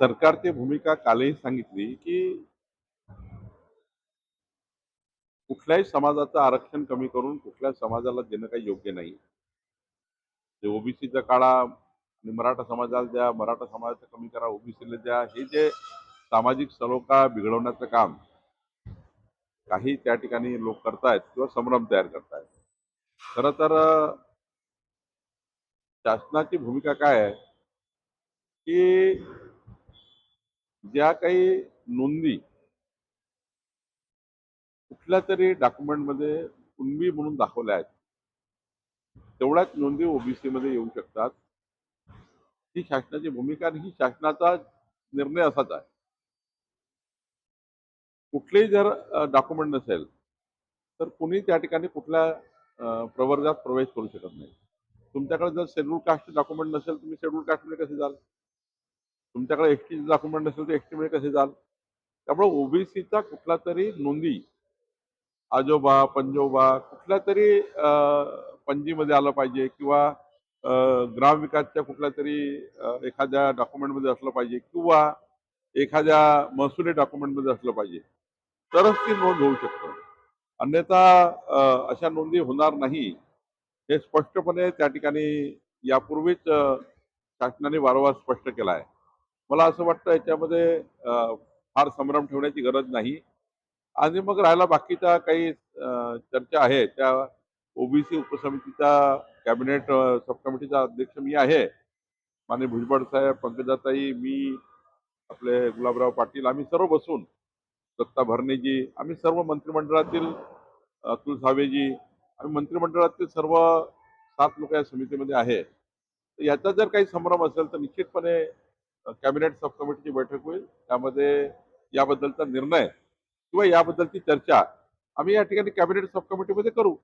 सरकारची भूमिका कालही सांगितली की कुठल्याही समाजाचं आरक्षण कमी करून कुठल्याही समाजाला देणं काही योग्य नाही. जे ओबीसीचा काळा आणि मराठा समाजाला द्या मराठा समाजाचं कमी करा ओबीसीला द्या हे जे सामाजिक सलोखा बिघडवण्याचं काम काही त्या ठिकाणी लोक करतायत किंवा संभ्रम तयार करतायत. खरं तर शासनाची भूमिका काय आहे की ज्या काही नोंदी कुठल्या तरी डॉक्युमेंटमध्ये कुणबी म्हणून दाखवल्या आहेत तेवढ्याच नोंदी ओबीसी मध्ये येऊ शकतात. ही शासनाची भूमिका आणि ही शासनाचा निर्णय असाच आहे. कुठलेही जर डॉक्युमेंट नसेल तर कुणी त्या ठिकाणी कुठल्या प्रवर्गात प्रवेश करू शकत नाही. तुमच्याकडे जर शेड्यूल कास्ट डॉक्युमेंट नसेल तुम्ही शेड्यूल कास्टमध्ये कसे जाल? तुमच्याकडे एस टी डॉक्युमेंट नसेल तर एसमध्ये कसे जाल? त्यामुळे ओबीसीचा कुठला तरी नोंदी आजोबा पंजोबा कुठल्या तरी पणजीमध्ये आलं पाहिजे किंवा ग्रामविकासच्या कुठल्या तरी एखाद्या डॉक्युमेंटमध्ये असलं पाहिजे किंवा एखाद्या महसुली डॉक्युमेंटमध्ये असलं पाहिजे. तरच ती नोंद होऊ शकतं. अन्यथा अशा नोंदी होणार नाही. हे स्पष्टपणे त्या ठिकाणी यापूर्वीच शासनाने वारंवार स्पष्ट केलं आहे. मला असं वाटतं याच्यामध्ये फार संभ्रम ठेवण्याची गरज नाही. आणि मग राहिला बाकीच्या काही चर्चा आहे. त्या ओबीसी उपसमितीचा कॅबिनेट अं, सब कमिटीचा अध्यक्ष मी आहे. माननीय भुजबळ साहेब पंकजाताई मी आपले गुलाबराव पाटील आम्ही सर्व बसून दत्ता भरणेजी आम्ही सर्व मंत्रिमंडळातील अतुल सावेजी आम्ही मंत्रिमंडळातील सर्व सात लोक या समितीमध्ये आहे. तर याचा जर काही संभ्रम असेल तर निश्चितपणे कॅबिनेट सब कमिटीची बैठक होईल. त्यामध्ये याबद्दलचा निर्णय किंवा याबद्दलची चर्चा आम्ही या ठिकाणी कॅबिनेट सब कमिटीमध्ये करू.